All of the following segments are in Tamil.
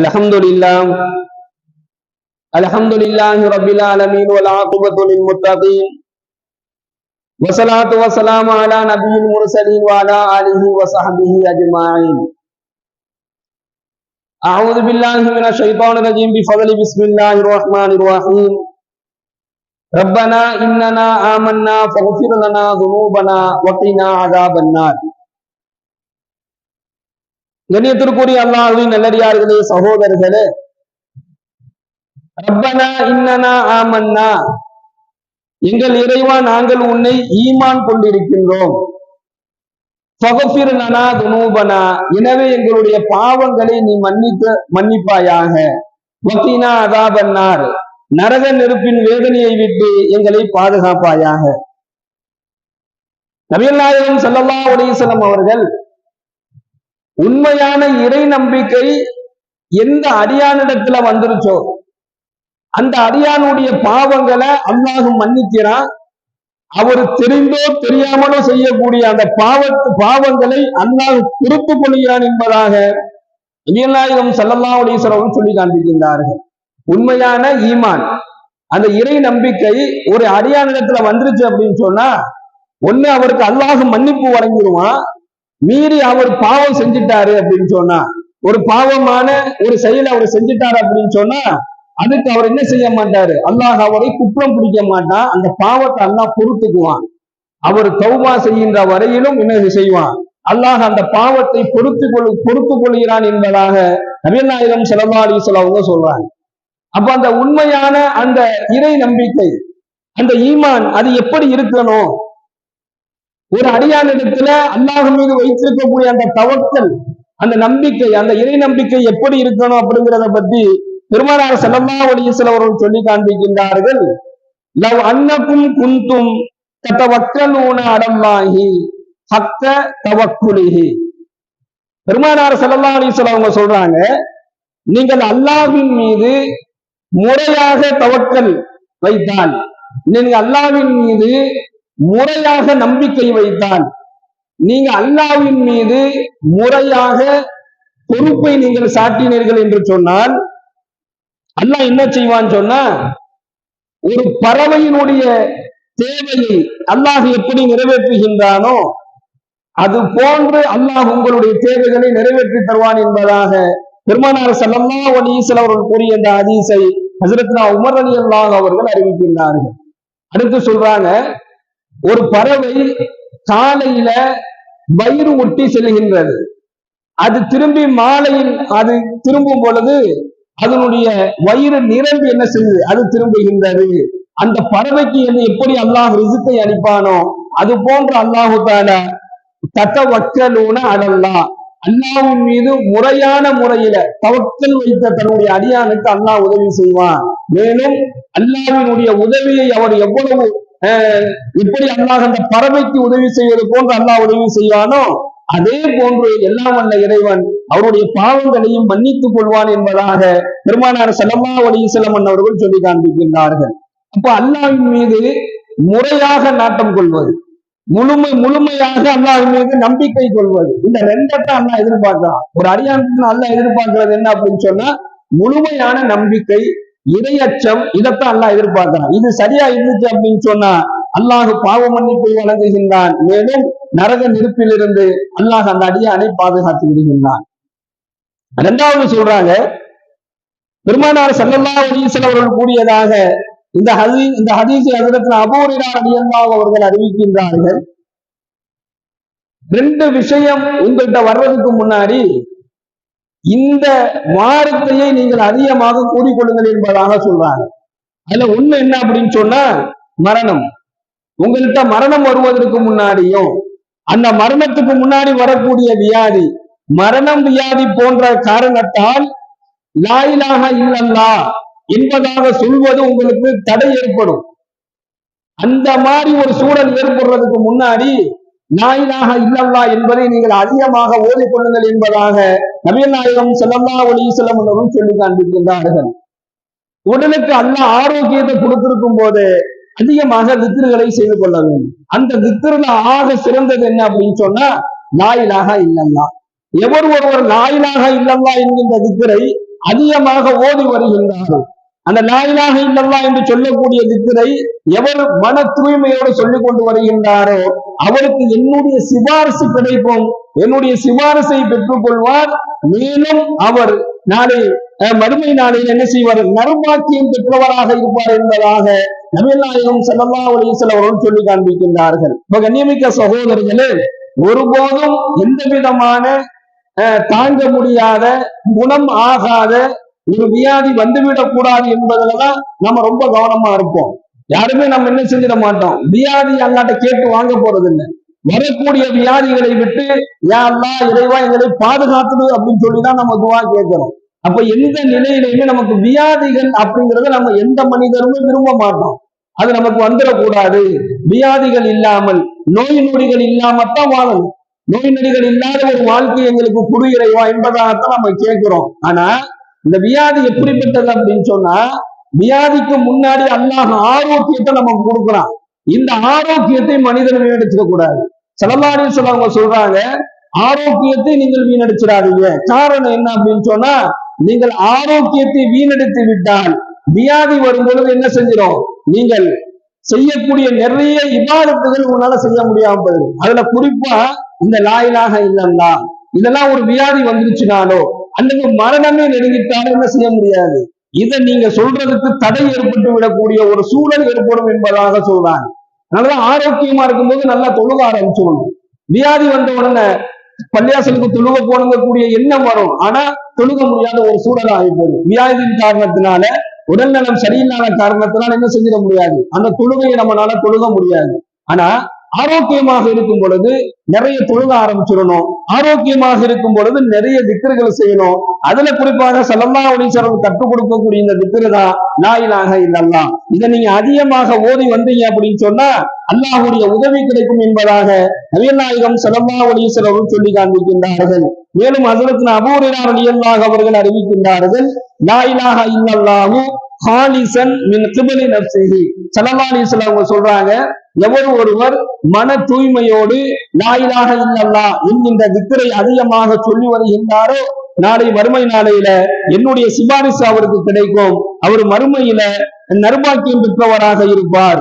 الحمد لله الحمد لله رب العالمين والعاقبة للمتقين والصلاة والسلام على نبي المرسلين وعلى آله وصحبه أجمعين. أعوذ بالله من الشيطان الرجيم بفضل بسم الله الرحمن الرحيم. ربنا إننا آمنا فاغفر لنا ذنوبنا وقنا عذاب النار. கண்ணியத்திற்குரிய அல்லாஹுவின் நல்லடியார்களே சகோதரர்களே. ரப்பனா இன்னனா ஆமன்னா. எங்கள் இறைவா நாங்கள் உன்னை ஈமான் கொண்டிருக்கின்றோம். ஃபகஃபிர்லனா துனூபனா. எனவே எங்களுடைய பாவங்களை நீ மன்னிக்க மன்னிப்பாயாக. வக்கீனா அதாபன்னார். நரக நெருப்பின் வேதனையை விட்டு எங்களை பாதுகாப்பாயாக. நபிகள் நாயகம் செல்லல்லா உடையசலம் அவர்கள் உண்மையான இறை நம்பிக்கை எந்த அடியானிடத்துல வந்துருச்சோ அந்த அடியானுடைய பாவங்களை அல்லாஹ் மன்னிக்கிறான். அவர் தெரிந்தோ தெரியாமலோ செய்யக்கூடிய அந்த பாவத்து பாவங்களை அல்லாஹ் பொறுத்து கொள்கிறான் என்பதாக நபியநாயகம் ஸல்லல்லாஹு அலைஹி சொல்லி காண்பிக்கின்றார்கள். உண்மையான ஈமான் அந்த இறை நம்பிக்கை ஒரு அடியானிடத்துல வந்துருச்சு அப்படின்னு சொன்னா ஒண்ணு அவருக்கு அல்லாஹ் மன்னிப்பு வழங்கிடுவான் மீறி அவர் பாவம் செஞ்சிட்டாரு அப்படின்னு சொன்னா ஒரு பாவமான ஒரு செயலை அவர் செஞ்சிட்டாரு அப்படின்னு சொன்னா அதுக்கு அவர் என்ன செய்ய மாட்டாரு? அல்லாஹ் அவரை குற்றம் பிடிக்க மாட்டான். அந்த பாவத்தை அல்லாஹ் பொறுத்துக்குவான். அவர் கௌமா செய்கின்ற வரையிலும் என்ன செய்வான். அல்லாஹ் அந்த பாவத்தை பொறுத்து கொள் பொறுத்து கொள்கிறான் என்பதாக நவீனாயிரம் ஸல்லல்லாஹு அலைஹி அவங்க சொல்றாங்க. அப்ப அந்த உண்மையான அந்த இறை நம்பிக்கை அந்த ஈமான் அது எப்படி இருக்கணும்? ஒரு அடியானிடத்துல அல்லாஹ் மீது வைத்திருக்கக்கூடிய அந்த தவக்கல் அந்த நம்பிக்கை அந்த இறை நம்பிக்கை எப்படி இருக்கணும் அப்படிங்கிறத பத்தி பெருமானார் ஸல்லல்லாஹு அலைஹி அவர்கள் சொல்லி காண்பிக்கின்றார்கள். லவ் அன்னக்கும் குந்தும் தத்தவக்கலூன அடல்லாஹி ஹக்க தவக்குலிகி பெருமானார் செல்லல்லா அலைஹி அவங்க சொல்றாங்க நீங்கள் அல்லாஹின் மீது முறையாக தவக்கல் வைத்தால் நீங்கள் அல்லாவின் மீது முறையாக நம்பிக்கை வைத்தால் நீங்க அல்லாவின் மீது முறையாக பொறுப்பை நீங்கள் சாட்டினீர்கள் என்று சொன்னால் அல்லாஹ் என்ன செய்வான் சொன்னா ஒரு பறவையினுடைய தேவையை அல்லாஹ் எப்படி நிறைவேற்றுகின்றானோ அது போன்று அல்லாஹ் உங்களுடைய தேவைகளை நிறைவேற்றி தருவான் என்பதாக பெருமானார் ஸல்லல்லாஹு அலைஹி வஸல்லம் அவர்கள் கூறிய இந்த ஹதீஸை ஹசரத்னா உமர் அலி அல்லாஹ் அவர்கள் அறிவிக்கின்றார்கள். அடுத்து சொல்றாங்க ஒரு பறவை காலையில வயிறு ஒட்டி செல்கின்றது அது திரும்பி மாலையில் அது திரும்பும் பொழுது அதனுடைய வயிறு நிரம்பி என்ன செய்யுது? அது திரும்புகின்றது. அந்த பறவைக்கு என்ன எப்படி அல்லாஹ் ரிசுத்தை அளிப்பானோ அது போன்ற அல்லாஹு தால தத்த வக்கலூன அடல்லா அல்லாவின் மீது முறையான முறையில தவக்கல் வைத்த தன்னுடைய அடியானுக்கு அல்லாஹ் உதவி செய்வான். மேலும் அல்லாவினுடைய உதவியை அவர் எவ்வளவு அஹ், அல்லாஹ் அந்த பறவைக்கு உதவி செய்வது போன்று அல்லாஹ் உதவி செய்வானோ? அதே போன்று எல்லாம் வல்ல இறைவன் அவருடைய பாவங்களையும் மன்னித்துக் கொள்வான் என்பதாக பெருமானார் ஸல்லல்லாஹு அலைஹி அவர்கள் சொல்லி காண்பிக்கின்றார்கள். அப்ப அல்லாவின் மீது முறையாக நாட்டம் கொள்வது முழுமை முழுமையாக அல்லாஹ் மீது நம்பிக்கை கொள்வது இந்த ரெண்டத்தான் அல்லாஹ் எதிர்பார்க்கலாம் ஒரு அடியானுக்கு அல்லாஹ் எதிர்பார்க்கிறது என்ன அப்படின்னு சொன்னா முழுமையான நம்பிக்கை இரையச்சம் இதைத்தான் அல்லாஹ் எதிர்பார்க்கிறான். இது சரியா இருந்துச்சு அப்படின்னு சொன்னா அல்லாஹ் பாவ மன்னிப்பை வழங்குகின்றான். மேலும் நரக நெருப்பிலிருந்து அல்லாஹ் அந்த அடியானை பாதுகாத்து விடுகின்றான். இரண்டாவது சொல்றாங்க பெருமானார் ஸல்லல்லாஹு அலைஹி அவர்கள் கூடியதாக இந்த ஹதீ இந்த ஹதீஸை அதிரத்தில் அபூ ஹுரைரா அவர்கள் அறிவிக்கின்றார்கள். ரெண்டு விஷயம் உங்கள்கிட்ட வர்றதுக்கு முன்னாடி இந்த வார்த்தையை நீங்கள் அதிகமாக கூறிக்கொள்ளுங்கள் என்பதாக சொல்றாங்க. அதுல ஒண்ணு என்ன அப்படின்னு சொன்னா மரணம். உங்கள்கிட்ட மரணம் வருவதற்கு முன்னாடியும் அந்த மரணத்துக்கு முன்னாடி வரக்கூடிய வியாதி மரணம் வியாதி போன்ற காரணத்தால் லாயிலாக இல்லல்லா என்பதாக சொல்வது உங்களுக்கு தடை ஏற்படும். அந்த மாதிரி ஒரு சூழல் ஏற்படுறதுக்கு முன்னாடி நாயினாக இல்லல்லா என்பதை நீங்கள் அதிகமாக ஓதிக்கொள்ளுங்கள் என்பதாக நவீன நாயகம் ஸல்லல்லாஹு ஒளி வஸல்லம் அவர்கள் சொல்லி காண்பிக்கின்றார்கள். உடலுக்கு அல்ல ஆரோக்கியத்தை கொடுத்திருக்கும் போது அதிகமாக திக்ருகளை செய்து கொள்ள வேண்டும். அந்த திக்ருல ஆக சிறந்தது என்ன அப்படின்னு சொன்னா நாயிலாக இல்லல்லா எவர் ஒருவர் நாயிலாக இல்லல்லா என்கின்ற திக்ரை அதிகமாக ஓதி வருகின்றார்கள். அந்த லாயிலாக இல்லல்லா என்று சொல்லக்கூடிய திக்கரை எவர் மன தூய்மையோடு சொல்லிக் கொண்டு வருகின்றாரோ அவருக்கு என்னுடைய சிபாரிசு கிடைக்கும் என்னுடைய சிபாரசை பெற்றுக்கொள்வார் மேலும் அவர் நாளை மறுமை நாளில் என்ன செய்வார்? நறுபாக்கியம் பெற்றவராக இருப்பார் என்பதாக நபிநாயகம் செல்லல்லா அலிசல் அவர்கள் சொல்லி காண்பிக்கின்றார்கள். இப்ப கண்ணியமிக்க சகோதரர்களே ஒருபோதும் எந்த விதமான தாங்க முடியாத குணம் ஆகாத ஒரு வியாதி வந்துவிடக் கூடாது என்பதுலதான் நம்ம ரொம்ப கவனமா இருப்போம். யாருமே நம்ம என்ன செஞ்சிட மாட்டோம். வியாதி அல்லாட்ட கேட்டு வாங்க போறது இல்லை வரக்கூடிய வியாதிகளை விட்டு யாரெல்லாம் இறைவா எங்களை பாதுகாத்துடு அப்படின்னு சொல்லிதான் நம்ம வா கேட்கிறோம். அப்ப எந்த நிலையிலையுமே நமக்கு வியாதிகள் அப்படிங்கறத நம்ம எந்த மனிதருமே விரும்ப மாட்டோம். அது நமக்கு வந்துடக்கூடாது. வியாதிகள் இல்லாமல் நோய் நொடிகள் இல்லாமத்தான் வாழணும். நோய் நொடிகள் இல்லாத ஒரு வாழ்க்கை எங்களுக்கு குடியிறைவா இறைவா என்பதாகத்தான் நம்ம கேட்கிறோம். ஆனா இந்த வியாதி எப்படிப்பட்டது அப்படின்னு சொன்னா வியாதிக்கு முன்னாடி அல்லாஹ் ஆரோக்கியத்தை நமக்கு கொடுக்குறான். இந்த ஆரோக்கியத்தை மனிதன் வீணடிச்சிட கூடாது. செலவாடி சொல்றவங்க சொல்றாங்க ஆரோக்கியத்தை நீங்கள் வீணடிச்சிடாதீங்க. காரணம் என்ன அப்படின்னு சொன்னா நீங்கள் ஆரோக்கியத்தை வீணடித்து விட்டால் வியாதி வரும் பொழுது என்ன செஞ்சிடும் நீங்கள் செய்யக்கூடிய நிறைய இபாதத்துகள் உங்களால செய்ய முடியாம போயிடும். அதுல குறிப்பா இந்த லாயிலாக இல்லல்லா இதெல்லாம் ஒரு வியாதி வந்துருச்சுனாலோ அல்லது மரணமே நெருங்கிட்டாலும் என்ன செய்ய முடியாது? இதை நீங்க சொல்றதுக்கு தடை ஏற்பட்டு விடக்கூடிய ஒரு சூழல் ஏற்படும் என்பதாக சொல்றாங்க. நல்லா ஆரோக்கியமா இருக்கும்போது நல்லா தொழுக ஆரம்பிச்சுடணும் வியாதி வந்த உடனே பள்ளியாசலுக்கு தொழுக போனக்கூடிய எண்ணம் வரும். ஆனா தொழுக முடியாத ஒரு சூழல் ஆகி போகும் வியாதியின் காரணத்தினால உடல்நலம் சரியில்லாத காரணத்தினால என்ன செஞ்சிட முடியாது? அந்த தொழுகையை நம்மளால தொழுக முடியாது. ஆனா ஆரோக்கியமாக இருக்கும் பொழுது நிறைய தொழுக ஆரம்பிச்சிடணும். ஆரோக்கியமாக இருக்கும் பொழுது நிறைய திக்கர்களை செய்யணும். அதுல குறிப்பாக செல்லல்லா ஒளீஸ்வரம் கற்றுக் கொடுக்கக்கூடிய இந்த திக்கரு தான் நாயிலாக இல்லல்லாம் இதை நீங்க அதிகமாக ஓதி வந்தீங்க அப்படின்னு சொன்னா அல்லாஹுடைய உதவி கிடைக்கும் என்பதாக நவீநாயகம் செல்லல்லா ஒளீஸ்வரம் சொல்லி காண்பிக்கின்றார்கள். மேலும் அதற்கு அபூரினார் அலியல்லாக அவர்கள் அறிவிக்கின்றார்கள் நாயிலாக இல்லல்லாவும் ஹாலிசன் மின் கிபலி நப்சிஹி அவங்க சொல்றாங்க எவர் ஒருவர் மன தூய்மையோடு நாயிலாக இல்லல்லா என்கின்ற வித்திரை அதிகமாக சொல்லி வருகின்றாரோ நாளை மறுமை நாளையில என்னுடைய சிபாரிசு அவருக்கு கிடைக்கும். அவர் மறுமையில நர்பாக்கியம் பெற்றவராக இருப்பார்.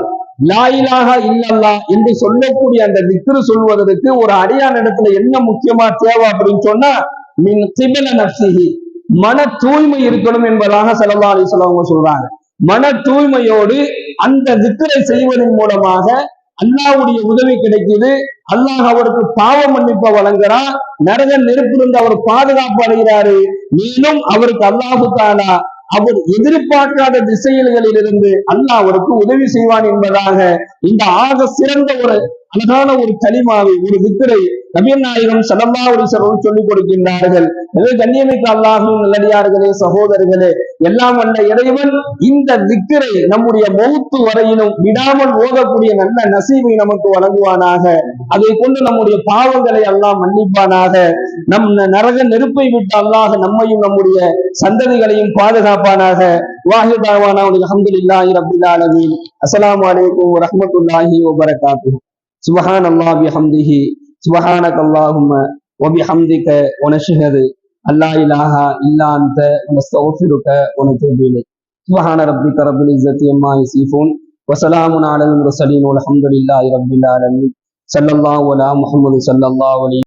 லாயிலாக இல்லல்லா என்று சொல்லக்கூடிய அந்த திக்ரு சொல்வதற்கு ஒரு அடியான இடத்துல என்ன முக்கியமா தேவை அப்படின்னு சொன்னா மின் சிபில நப்சிஹி மன தூய்மை இருக்கணும் என்பதாக செலவா அலி சொல்லவங்க சொல்றாங்க. மன தூய்மையோடு அந்த திக்கரை செய்வதன் மூலமாக அல்லாவுடைய உதவி கிடைக்குது. அல்லாஹ் அவருக்கு பாவ மன்னிப்ப வழங்குறான். நரக நெருப்பிலிருந்து அவர் பாதுகாப்பு அடைகிறாரு. மேலும் அவருக்கு அல்லாஹு தாலா அவர் எதிர்பார்க்காத திசையல்களில் இருந்து அல்லாஹ் அவருக்கு உதவி செய்வான் என்பதாக இந்த ஆக சிறந்த ஒரு அழகான ஒரு களிமாவை ஒரு வித்திரை நபியல் நாயகம் சலல்லா ஒலிசரும் சொல்லிக் கொடுக்கின்றார்கள். எனவே கண்ணியமிக்க அல்லாஹும் நல்லடியார்களே சகோதரர்களே எல்லாம் வந்த இறைவன் இந்த திக்கரை நம்முடைய மௌத்து வரையிலும் விடாமல் ஓதக்கூடிய நல்ல நசீவை நமக்கு வழங்குவானாக. அதை கொண்டு நம்முடைய பாவங்களை எல்லாம் மன்னிப்பானாக. நம் நரக நெருப்பை விட்டு அல்லாஹ் நம்மையும் நம்முடைய சந்ததிகளையும் பாதுகாப்பானாக. வாஹிதாவானா அஹமதுல்லாஹி ரபில் ஆலமீன். அஸ்ஸலாமு அலைக்கும் வரஹ்மத்துல்லாஹி வபரகாத்துஹு. சுபஹான் அல்லாஹ் سبحانك اللهم وبحمدك ونشهد لا إله إلا أنت ونستغفرك ونتوب إليك سبحان ربك رب العزة عما يصفون وسلام على المرسلين والحمد لله رب العالمين صلى الله على محمد صلى الله عليه